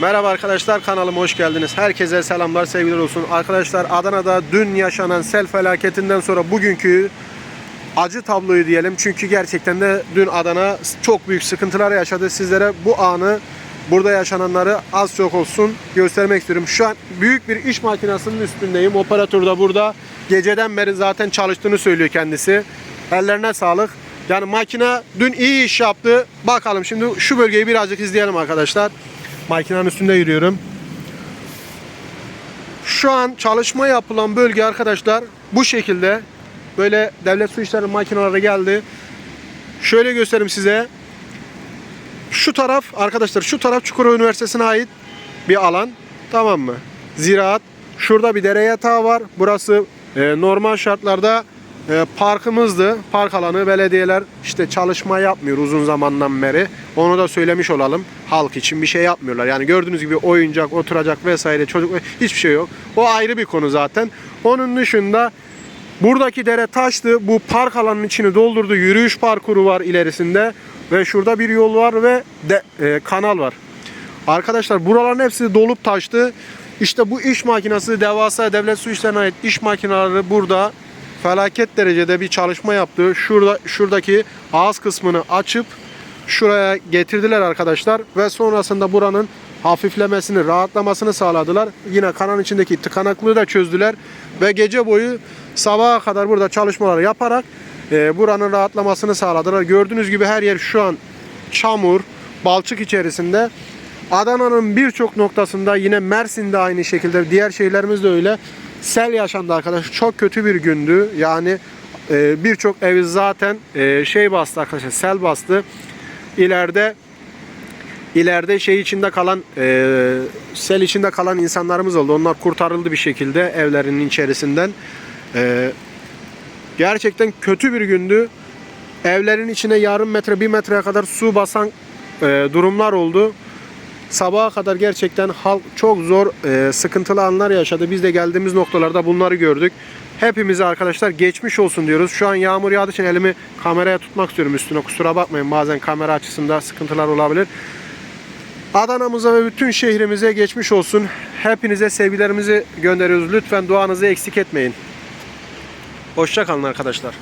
Merhaba arkadaşlar kanalıma hoş geldiniz. Herkese selamlar sevgiler olsun. Arkadaşlar Adana'da dün yaşanan sel felaketinden sonra bugünkü acı tabloyu diyelim. Çünkü gerçekten de dün Adana çok büyük sıkıntılar yaşadı. Sizlere bu anı burada yaşananları az çok olsun göstermek istiyorum. Şu an büyük bir iş makinesinin üstündeyim. Operatör de burada geceden beri zaten çalıştığını söylüyor kendisi. Ellerine sağlık. Yani makine dün iyi iş yaptı. Bakalım şimdi şu bölgeyi birazcık izleyelim arkadaşlar. Makinenin üstünde yürüyorum. Şu an çalışma yapılan bölge arkadaşlar bu şekilde. Böyle devlet su işleri makineleri geldi. Şöyle göstereyim size. Şu taraf arkadaşlar şu taraf Çukurova Üniversitesi'ne ait bir alan. Tamam mı? Ziraat. Şurada bir dere yatağı var. Burası e, normal şartlarda e, parkımızdı. Park alanı belediyeler işte çalışma yapmıyor uzun zamandan beri. Onu da söylemiş olalım. Halk için bir şey yapmıyorlar. Yani gördüğünüz gibi oyuncak, oturacak vesaire çocuk hiçbir şey yok. O ayrı bir konu zaten. Onun dışında Buradaki dere taştı. Bu park alanının içini doldurdu. Yürüyüş parkuru var ilerisinde. Ve şurada bir yol var ve de, e, kanal var. Arkadaşlar buraların hepsi dolup taştı. İşte bu iş makinesi devasa devlet su işlerine ait iş makineleri burada felaket derecede bir çalışma yaptı. Şurada şuradaki ağız kısmını açıp şuraya getirdiler arkadaşlar ve sonrasında buranın hafiflemesini, rahatlamasını sağladılar. Yine kanalın içindeki tıkanıklığı da çözdüler ve gece boyu sabaha kadar burada çalışmalar yaparak e, buranın rahatlamasını sağladılar. Gördüğünüz gibi her yer şu an çamur, balçık içerisinde. Adana'nın birçok noktasında yine Mersin'de aynı şekilde diğer şehirlerimiz de öyle. Sel yaşandı arkadaşlar. Çok kötü bir gündü. Yani e, birçok evi zaten e, şey bastı arkadaşlar. Sel bastı. İleride ileride şey içinde kalan e, sel içinde kalan insanlarımız oldu. Onlar kurtarıldı bir şekilde evlerinin içerisinden. E, gerçekten kötü bir gündü. Evlerin içine yarım metre bir metreye kadar su basan e, durumlar oldu. Sabaha kadar gerçekten halk çok zor, e, sıkıntılı anlar yaşadı. Biz de geldiğimiz noktalarda bunları gördük. Hepimize arkadaşlar geçmiş olsun diyoruz. Şu an yağmur yağdığı için elimi kameraya tutmak istiyorum üstüne. Kusura bakmayın bazen kamera açısında sıkıntılar olabilir. Adana'mıza ve bütün şehrimize geçmiş olsun. Hepinize sevgilerimizi gönderiyoruz. Lütfen duanızı eksik etmeyin. Hoşça kalın arkadaşlar.